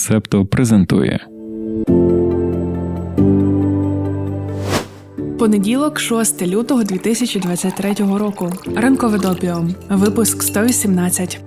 Септо презентує. Понеділок, 6 лютого 2023 року. Ранкове допіо. Випуск 118.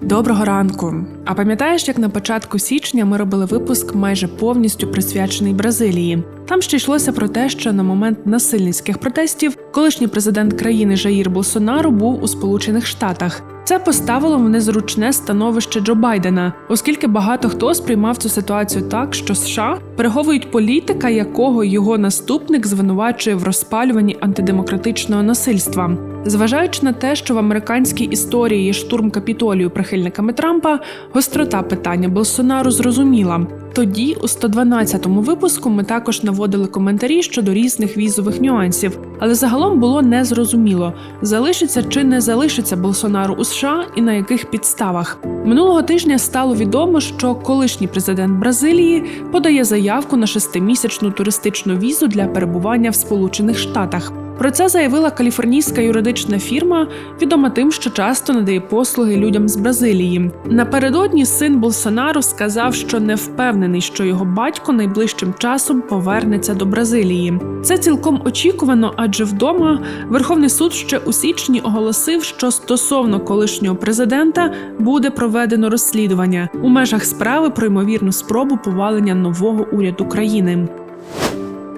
Доброго ранку. А пам'ятаєш, як на початку січня ми робили випуск майже повністю присвячений Бразилії? Там ще йшлося про те, що на момент насильницьких протестів колишній президент країни Жаїр Болсонару був у Сполучених Штатах. Це поставило в незручне становище Джо Байдена, оскільки багато хто сприймав цю ситуацію так, що США переховують політика, якого його наступник звинувачує в розпалюванні антидемократичного насильства. Зважаючи на те, що в американській історії є штурм капітолію прихильниками Трампа, гострота питання Болсонару зрозуміла. Тоді, у 112-му випуску, ми також наводили коментарі щодо різних візових нюансів, але загалом було незрозуміло, залишиться чи не залишиться Болсонару у США і на яких підставах. Минулого тижня стало відомо, що колишній президент Бразилії подає заявку на шестимісячну туристичну візу для перебування в Сполучених Штатах. Про це заявила каліфорнійська юридична фірма, відома тим, що часто надає послуги людям з Бразилії. Напередодні син Болсонару сказав, що не впевнений, що його батько найближчим часом повернеться до Бразилії. Це цілком очікувано, адже вдома Верховний суд ще у січні оголосив, що стосовно колишнього президента буде проведено розслідування у межах справи про ймовірну спробу повалення нового уряду країни.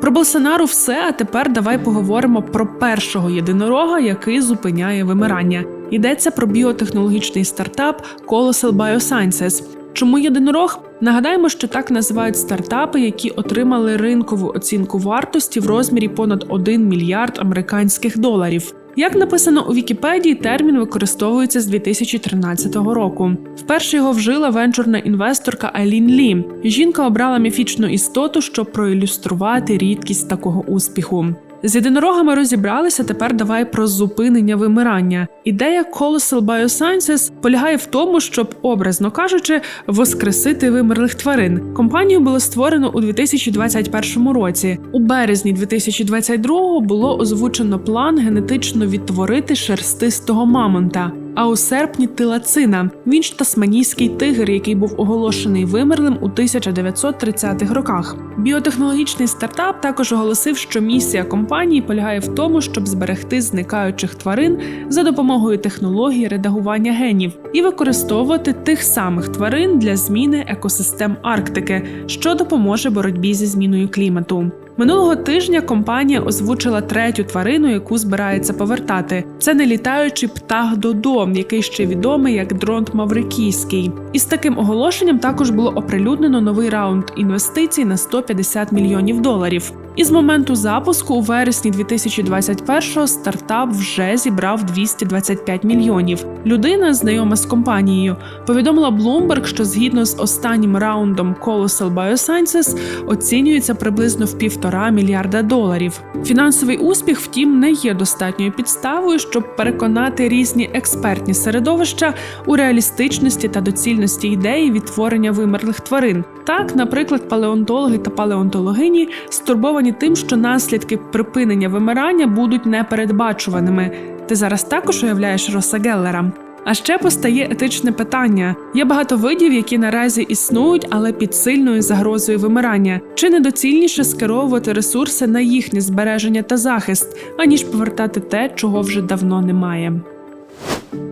Про Болсонару все. А тепер давай поговоримо про першого єдинорога, який зупиняє вимирання. Йдеться про біотехнологічний стартап Colossal Biosciences. Чому єдинорог? Нагадаємо, що так називають стартапи, які отримали ринкову оцінку вартості в розмірі понад 1 мільярд американських доларів. Як написано у Вікіпедії, термін використовується з 2013 року. Вперше його вжила венчурна інвесторка Айлін Лі. Жінка обрала міфічну істоту, щоб проілюструвати рідкість такого успіху. З єдинорогами розібралися. Тепер давай про зупинення вимирання. Ідея Colossal Biosciences полягає в тому, щоб, образно кажучи, воскресити вимерлих тварин. Компанію було створено у 2021 році. У березні 2022 було озвучено план генетично відтворити шерстистого мамонта. А у серпні тилацина він ж тасманійський тигр, який був оголошений вимерлим у 1930-х роках. Біотехнологічний стартап також оголосив, що місія компанії полягає в тому, щоб зберегти зникаючих тварин за допомогою технології редагування генів і використовувати тих самих тварин для зміни екосистем Арктики, що допоможе боротьбі зі зміною клімату. Минулого тижня компанія озвучила третю тварину, яку збирається повертати. Це не літаючий птах Додо, який ще відомий як дронт Маврикійський. Із таким оголошенням також було оприлюднено новий раунд інвестицій на 150 мільйонів доларів. І з моменту запуску у вересні 2021-го стартап вже зібрав 225 мільйонів. Людина, знайома з компанією, повідомила Bloomberg, що згідно з останнім раундом Colossal Biosciences оцінюється приблизно в півтора мільярда доларів. Фінансовий успіх, втім, не є достатньою підставою, щоб переконати різні експертні середовища у реалістичності та доцільності ідеї відтворення вимерлих тварин. Так, наприклад, палеонтологи та палеонтологині стурбовані тим, що наслідки припинення вимирання будуть непередбачуваними. Ти зараз також уявляєш Роса Геллера? А ще постає етичне питання: є багато видів, які наразі існують, але під сильною загрозою вимирання. Чи недоцільніше скеровувати ресурси на їхнє збереження та захист, аніж повертати те, чого вже давно немає?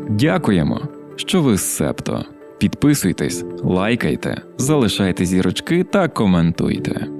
Дякуємо, що ви з Септо. Підписуйтесь, лайкайте, залишайте зірочки та коментуйте.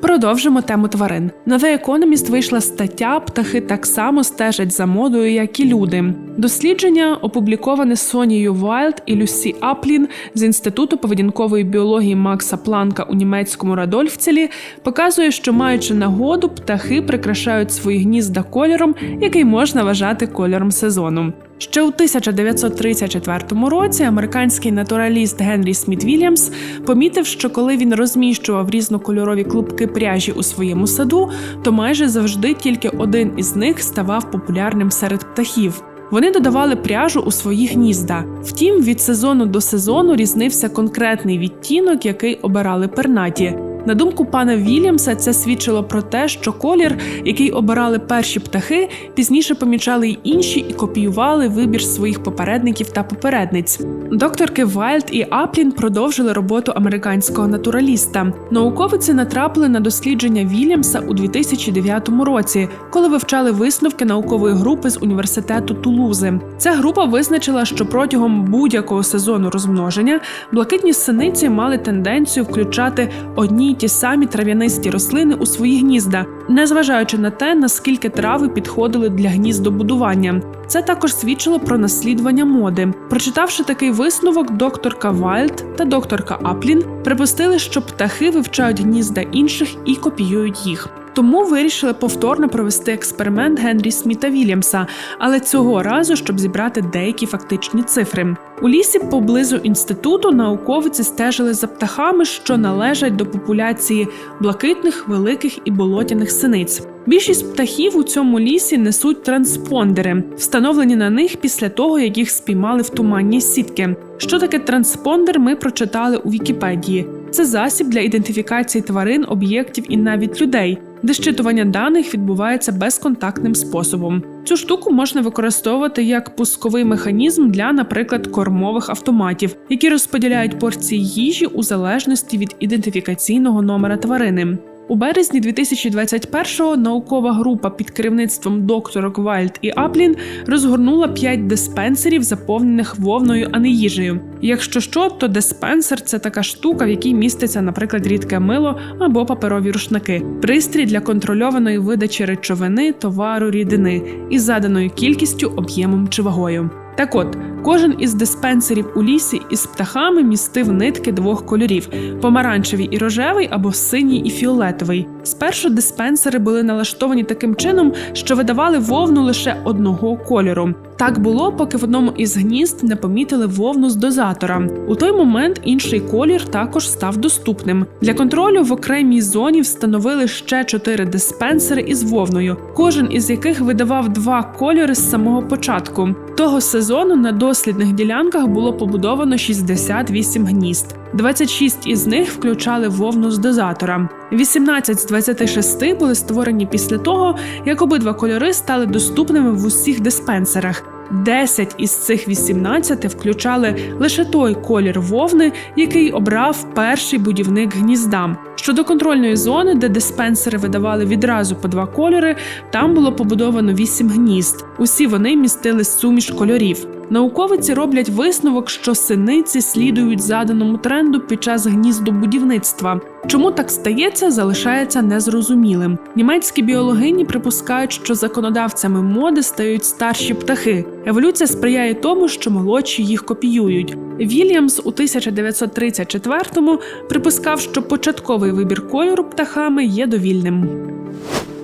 Продовжимо тему тварин. На The Economist вийшла стаття Птахи так само стежать за модою, як і люди. Дослідження опубліковане Сонією Вайлд і Люсі Аплін з інституту поведінкової біології Макса Планка у німецькому Радольфцелі, показує, що маючи нагоду, птахи прикрашають свої гнізда кольором, який можна вважати кольором сезону. Ще у 1934 році американський натураліст Генрі Сміт Вільямс помітив, що коли він розміщував різнокольорові клубки пряжі у своєму саду, то майже завжди тільки один із них ставав популярним серед птахів. Вони додавали пряжу у свої гнізда. Втім, від сезону до сезону різнився конкретний відтінок, який обирали пернаті. На думку пана Вільямса, це свідчило про те, що колір, який обирали перші птахи, пізніше помічали й інші і копіювали вибір своїх попередників та попередниць. Докторки Вайлд і Аплін продовжили роботу американського натураліста. Науковиці натрапили на дослідження Вільямса у 2009 році, коли вивчали висновки наукової групи з університету Тулузи. Ця група визначила, що протягом будь-якого сезону розмноження блакитні синиці мали тенденцію включати одні ті самі трав'янисті рослини у свої гнізда, незважаючи на те, наскільки трави підходили для гніздобудування. Це також свідчило про наслідування моди. Прочитавши такий висновок, докторка Вальд та докторка Аплін припустили, що птахи вивчають гнізда інших і копіюють їх. Тому вирішили повторно провести експеримент Генрі Сміта Вільямса, але цього разу, щоб зібрати деякі фактичні цифри. У лісі поблизу інституту науковиці стежили за птахами, що належать до популяції блакитних, великих і болотяних синиць. Більшість птахів у цьому лісі несуть транспондери, встановлені на них після того, як їх спіймали в туманні сітки. Що таке транспондер, ми прочитали у Вікіпедії. Це засіб для ідентифікації тварин, об'єктів і навіть людей, де щитування даних відбувається безконтактним способом. Цю штуку можна використовувати як пусковий механізм для, наприклад, кормових автоматів, які розподіляють порції їжі у залежності від ідентифікаційного номера тварини. У березні 2021-го наукова група під керівництвом докторок Вайлд і Аплін розгорнула 5 диспенсерів, заповнених вовною, а не їжею. Якщо що, то диспенсер це така штука, в якій міститься, наприклад, рідке мило або паперові рушники, пристрій для контрольованої видачі речовини, товару, рідини із заданою кількістю, об'ємом чи вагою. Так от, кожен із диспенсерів у лісі із птахами містив нитки двох кольорів: помаранчевий і рожевий або синій і фіолетовий. Спершу диспенсери були налаштовані таким чином, що видавали вовну лише одного кольору. Так було, поки в одному із гнізд не помітили вовну з дозатора. У той момент інший колір також став доступним. Для контролю в окремій зоні встановили ще чотири диспенсери із вовною, кожен із яких видавав два кольори з самого початку. Того сезону на дослідних ділянках було побудовано 68 гнізд. 26 із них включали вовну з дозатора. 18 з 26 були створені після того, як обидва кольори стали доступними в усіх диспенсерах. 10 із цих 18 включали лише той колір вовни, який обрав перший будівник гнізда. Щодо контрольної зони, де диспенсери видавали відразу по два кольори, там було побудовано 8 гнізд. Усі вони містили суміш кольорів. Науковиці роблять висновок, що синиці слідують заданому тренду під час гніздобудівництва. Чому так стається, залишається незрозумілим. Німецькі біологині припускають, що законодавцями моди стають старші птахи. Еволюція сприяє тому, що молодші їх копіюють. Вільямс у 1934-му припускав, що початковий вибір кольору птахами є довільним.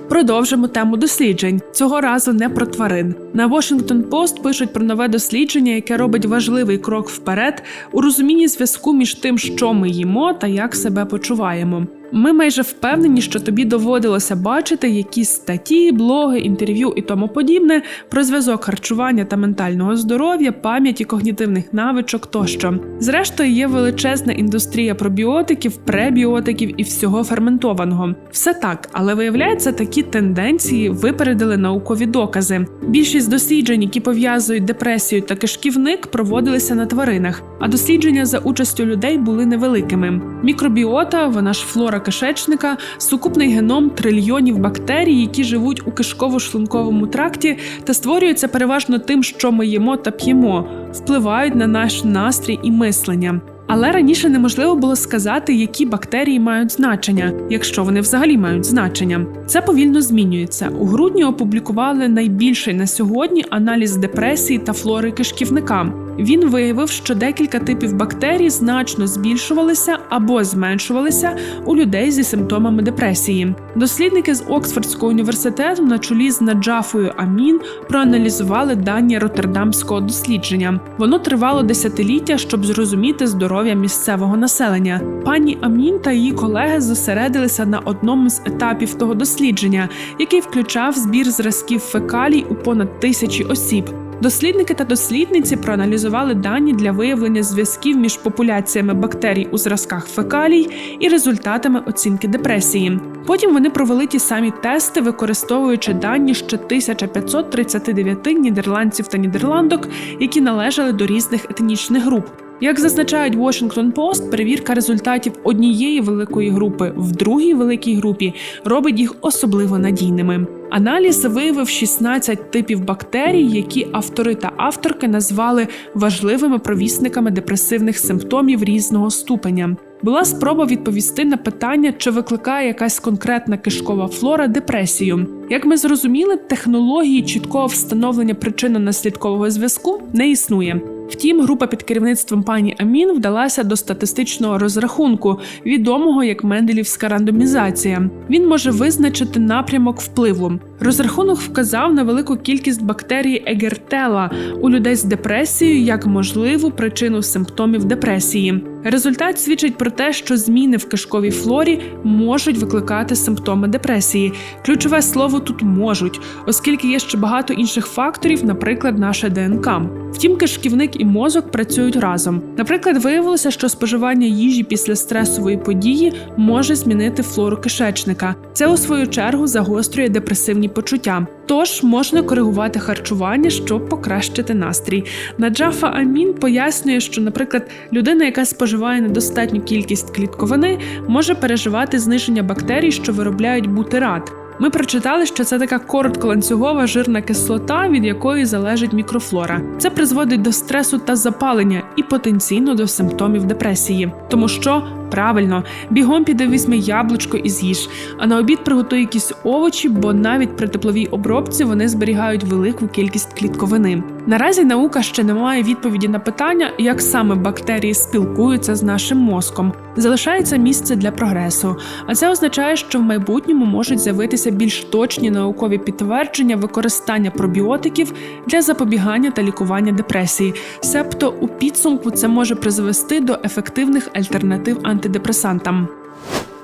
Продовжимо тему досліджень цього разу не про тварин. На Washington Post пишуть про нове дослідження, яке робить важливий крок вперед у розумінні зв'язку між тим, що ми їмо та як себе почуваємо. Ми майже впевнені, що тобі доводилося бачити якісь статті, блоги, інтерв'ю і тому подібне про зв'язок харчування та ментального здоров'я, пам'яті, когнітивних навичок тощо. Зрештою, є величезна індустрія пробіотиків, пребіотиків і всього ферментованого. Все так, але виявляється, такі тенденції випередили наукові докази. Більшість досліджень, які пов'язують депресію та кишківник, проводилися на тваринах, а дослідження за участю людей були невеликими. Мікробіота, вона ж флора кишечника, сукупний геном трильйонів бактерій, які живуть у кишково-шлунковому тракті та створюються переважно тим, що ми їмо та п'ємо, впливають на наш настрій і мислення. Але раніше неможливо було сказати, які бактерії мають значення, якщо вони взагалі мають значення. Це повільно змінюється. У грудні опублікували найбільший на сьогодні аналіз депресії та флори кишківника. Він виявив, що декілька типів бактерій значно збільшувалися або зменшувалися у людей зі симптомами депресії. Дослідники з Оксфордського університету на чолі з Наджафою Амін проаналізували дані роттердамського дослідження. Воно тривало десятиліття, щоб зрозуміти здоров'я місцевого населення. Пані Амін та її колеги зосередилися на одному з етапів того дослідження, який включав збір зразків фекалій у понад тисячі осіб. Дослідники та дослідниці проаналізували дані для виявлення зв'язків між популяціями бактерій у зразках фекалій і результатами оцінки депресії. Потім вони провели ті самі тести, використовуючи дані ще 1539 нідерландців та нідерландок, які належали до різних етнічних груп. Як зазначають Washington Post, перевірка результатів однієї великої групи в другій великій групі робить їх особливо надійними. Аналіз виявив 16 типів бактерій, які автори та авторки назвали важливими провісниками депресивних симптомів різного ступеня. Була спроба відповісти на питання, чи викликає якась конкретна кишкова флора депресію. Як ми зрозуміли, технології чіткого встановлення причинно-наслідкового зв'язку не існує. Втім, група під керівництвом пані Амін вдалася до статистичного розрахунку, відомого як Менделівська рандомізація. Він може визначити напрямок впливу. Розрахунок вказав на велику кількість бактерій Егертела у людей з депресією як можливу причину симптомів депресії. Результат свідчить про те, що зміни в кишковій флорі можуть викликати симптоми депресії. Ключове слово тут можуть, оскільки є ще багато інших факторів, наприклад, наше ДНК. Втім, кишківник і мозок працюють разом. Наприклад, виявилося, що споживання їжі після стресової події може змінити флору кишечника. Це у свою чергу загострює депресивні почуття. Тож можна коригувати харчування, щоб покращити настрій. Наджафа Амін пояснює, що, наприклад, людина, яка споживає недостатню кількість клітковини, може переживати зниження бактерій, що виробляють бутират. Ми прочитали, що це така коротколанцюгова жирна кислота, від якої залежить мікрофлора. Це призводить до стресу та запалення і потенційно до симптомів депресії. Тому що правильно, бігом піде візьми яблучко і з'їж, а на обід приготуй якісь овочі, бо навіть при тепловій обробці вони зберігають велику кількість клітковини. Наразі наука ще не має відповіді на питання, як саме бактерії спілкуються з нашим мозком. Залишається місце для прогресу, а це означає, що в майбутньому можуть з'явитися більш точні наукові підтвердження використання пробіотиків для запобігання та лікування депресії. Себто у підсумку це може призвести до ефективних альтернатив антидепресантам.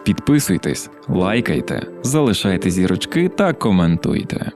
Підписуйтесь, лайкайте, залишайте зірочки та коментуйте.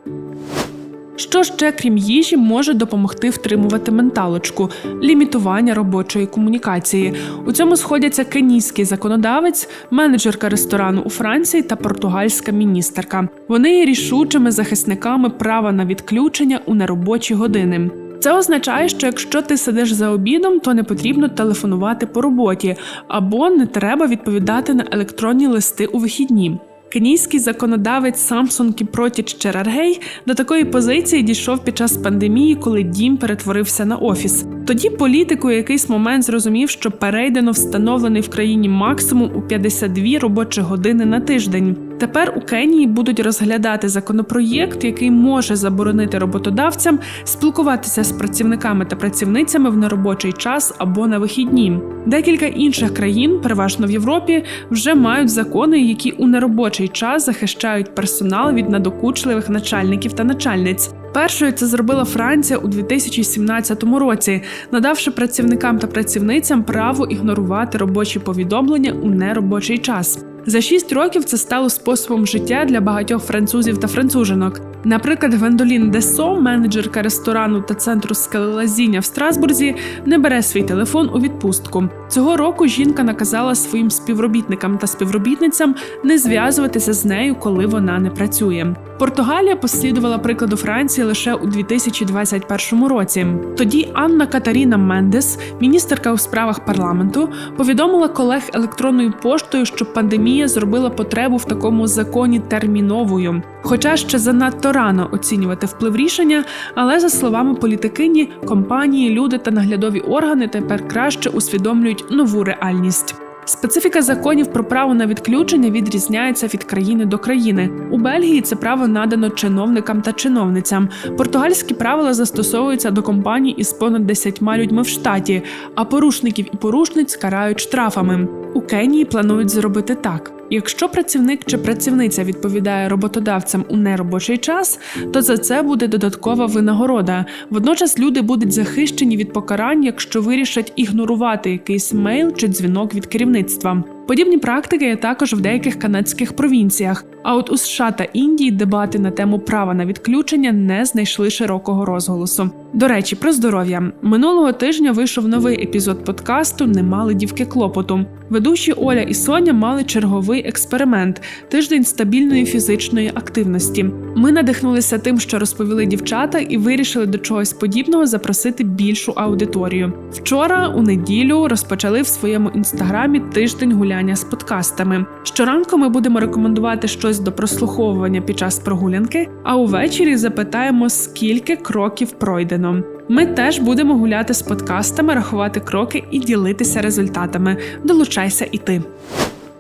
Що ще, крім їжі, може допомогти втримувати менталочку, лімітування робочої комунікації. У цьому сходяться кенійський законодавець, менеджерка ресторану у Франції та португальська міністерка. Вони є рішучими захисниками права на відключення у неробочі години. Це означає, що якщо ти сидиш за обідом, то не потрібно телефонувати по роботі або не треба відповідати на електронні листи у вихідні. Кенійський законодавець Самсон Кіпротіч Чераргей до такої позиції дійшов під час пандемії, коли дім перетворився на офіс. Тоді політик у якийсь момент зрозумів, що перейдено встановлений в країні максимум у 52 робочі години на тиждень. Тепер у Кенії будуть розглядати законопроєкт, який може заборонити роботодавцям спілкуватися з працівниками та працівницями в неробочий час або на вихідні. Декілька інших країн, переважно в Європі, вже мають закони, які у неробочий час захищають персонал від надокучливих начальників та начальниць. Першою це зробила Франція у 2017 році, надавши працівникам та працівницям право ігнорувати робочі повідомлення у неробочий час. За шість років це стало способом життя для багатьох французів та францужинок. Наприклад, Гвендолін Десо, менеджерка ресторану та центру скелелазіння в Страсбурзі, не бере свій телефон у відпустку. Цього року жінка наказала своїм співробітникам та співробітницям не зв'язуватися з нею, коли вона не працює. Португалія послідувала прикладу Франції лише у 2021 році. Тоді Анна Катаріна Мендес, міністерка у справах парламенту, повідомила колег електронною поштою, що пандемія зробила потребу в такому законі терміновою. Хоча ще занадто рано оцінювати вплив рішення, але за словами політикині, компанії, люди та наглядові органи тепер краще усвідомлюють нову реальність. Специфіка законів про право на відключення відрізняється від країни до країни. У Бельгії це право надано чиновникам та чиновницям. Португальські правила застосовуються до компаній із понад 10 людьми в штаті, а порушників і порушниць карають штрафами. У Кенії планують зробити так. Якщо працівник чи працівниця відповідає роботодавцям у неробочий час, то за це буде додаткова винагорода. Водночас люди будуть захищені від покарань, якщо вирішать ігнорувати якийсь мейл чи дзвінок від керівництва. Подібні практики є також в деяких канадських провінціях. А от у США та Індії дебати на тему права на відключення не знайшли широкого розголосу. До речі, про здоров'я минулого тижня вийшов новий епізод подкасту Не мали дівки клопоту. Ведучі Оля і Соня мали черговий експеримент тиждень стабільної фізичної активності. Ми надихнулися тим, що розповіли дівчата, і вирішили до чогось подібного запросити більшу аудиторію. Вчора, у неділю, розпочали в своєму інстаграмі тиждень гуляння з подкастами. Щоранку ми будемо рекомендувати щось до прослуховування під час прогулянки, а увечері запитаємо, скільки кроків пройдено. Ми теж будемо гуляти з подкастами, рахувати кроки і ділитися результатами. Долучайся і ти.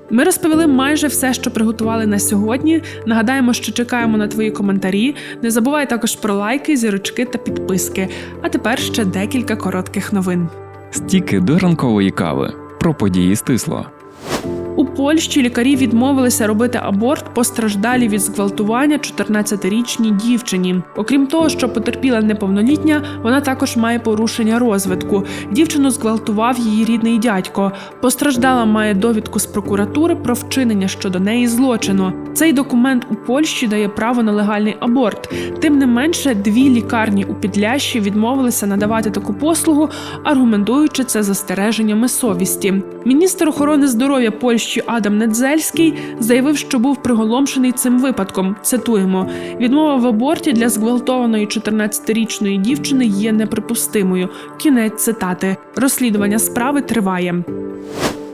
Ми розповіли майже все, що приготували на сьогодні. Нагадаємо, що чекаємо на твої коментарі. Не забувай також про лайки, зірочки та підписки. А тепер ще декілька коротких новин. Стіки до ранкової кави. Про події стисло. У Польщі лікарі відмовилися робити аборт постраждалі від зґвалтування 14-річній дівчині. Окрім того, що потерпіла неповнолітня, вона також має порушення розвитку. Дівчину зґвалтував її рідний дядько. Постраждала має довідку з прокуратури про вчинення щодо неї злочину. Цей документ у Польщі дає право на легальний аборт. Тим не менше, дві лікарні у Підлящі відмовилися надавати таку послугу, аргументуючи це застереженнями совісті. Міністр охорони здоров'я Польщі Адам Недзельський заявив, що був приголомшений цим випадком. Цитуємо: відмова в аборті для зґвалтованої 14-річної дівчини є неприпустимою. Кінець цитати. Розслідування справи триває.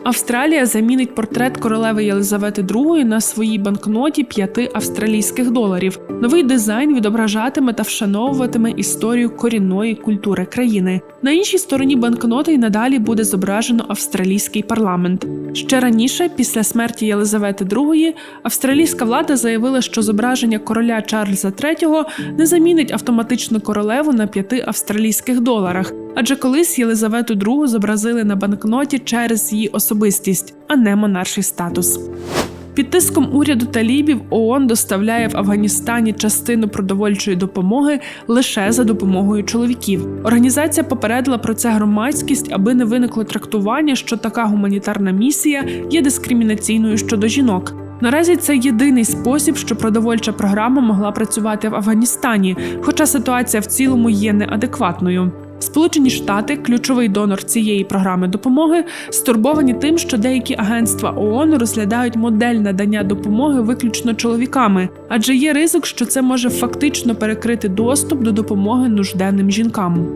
Австралія замінить портрет королеви Єлизавети II на своїй банкноті 5 австралійських доларів. Новий дизайн відображатиме та вшановуватиме історію корінної культури країни. На іншій стороні банкноти й надалі буде зображено австралійський парламент. Ще раніше, після смерті Єлизавети II, австралійська влада заявила, що зображення короля Чарльза III не замінить автоматично королеву на 5 австралійських доларах. Адже колись Єлизавету II зобразили на банкноті через її особистість, а не монарший статус. Під тиском уряду талібів ООН доставляє в Афганістані частину продовольчої допомоги лише за допомогою чоловіків. Організація попередила про це громадськість, аби не виникло трактування, що така гуманітарна місія є дискримінаційною щодо жінок. Наразі це єдиний спосіб, що продовольча програма могла працювати в Афганістані, хоча ситуація в цілому є неадекватною. Сполучені Штати, ключовий донор цієї програми допомоги, стурбовані тим, що деякі агентства ООН розглядають модель надання допомоги виключно чоловіками, адже є ризик, що це може фактично перекрити доступ до допомоги нужденним жінкам.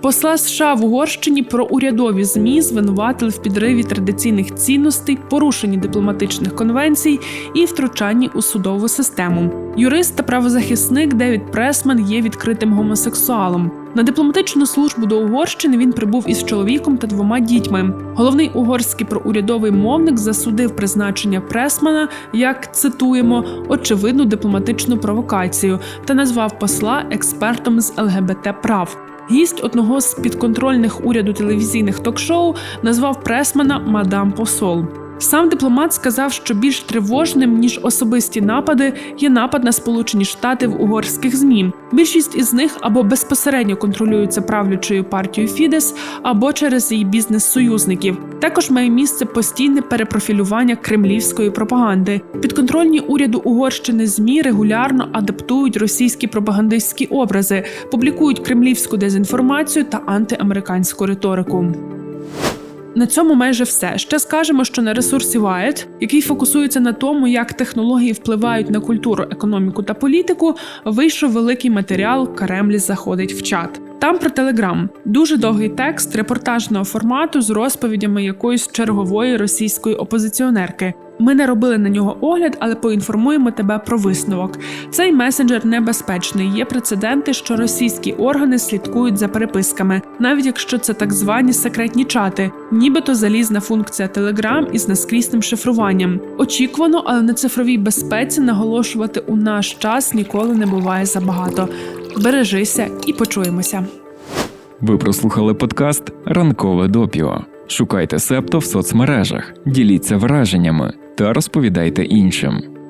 Посла США в Угорщині про урядові змі звинуватили в підриві традиційних цінностей, порушенні дипломатичних конвенцій і втручанні у судову систему. Юрист та правозахисник Девід Пресман є відкритим гомосексуалом. На дипломатичну службу до Угорщини він прибув із чоловіком та двома дітьми. Головний угорський проурядовий мовник засудив призначення Пресмана як цитуємо очевидну дипломатичну провокацію та назвав посла експертом з ЛГБТ прав. Гість одного з підконтрольних уряду телевізійних ток-шоу назвав Пресмана мадам посол. Сам дипломат сказав, що більш тривожним ніж особисті напади є напад на Сполучені Штати в угорських змі. Більшість із них або безпосередньо контролюються правлячою партією Фідес, або через її бізнес-союзників. Також має місце постійне перепрофілювання кремлівської пропаганди. Підконтрольні уряду Угорщини змі регулярно адаптують російські пропагандистські образи, публікують кремлівську дезінформацію та антиамериканську риторику. На цьому майже все. Ще скажемо, що на ресурсі Wired, який фокусується на тому, як технології впливають на культуру, економіку та політику, вийшов великий матеріал Кремлі заходить в чат. Там про Телеграм дуже довгий текст репортажного формату з розповідями якоїсь чергової російської опозиціонерки. Ми не робили на нього огляд, але поінформуємо тебе про висновок. Цей месенджер небезпечний. Є прецеденти, що російські органи слідкують за переписками, навіть якщо це так звані секретні чати, нібито залізна функція Telegram із наскрісним шифруванням. Очікувано, але на цифровій безпеці наголошувати у наш час ніколи не буває забагато. Бережися і почуємося. Ви прослухали подкаст Ранкове допіо. Шукайте септо в соцмережах, діліться враженнями та розповідайте іншим.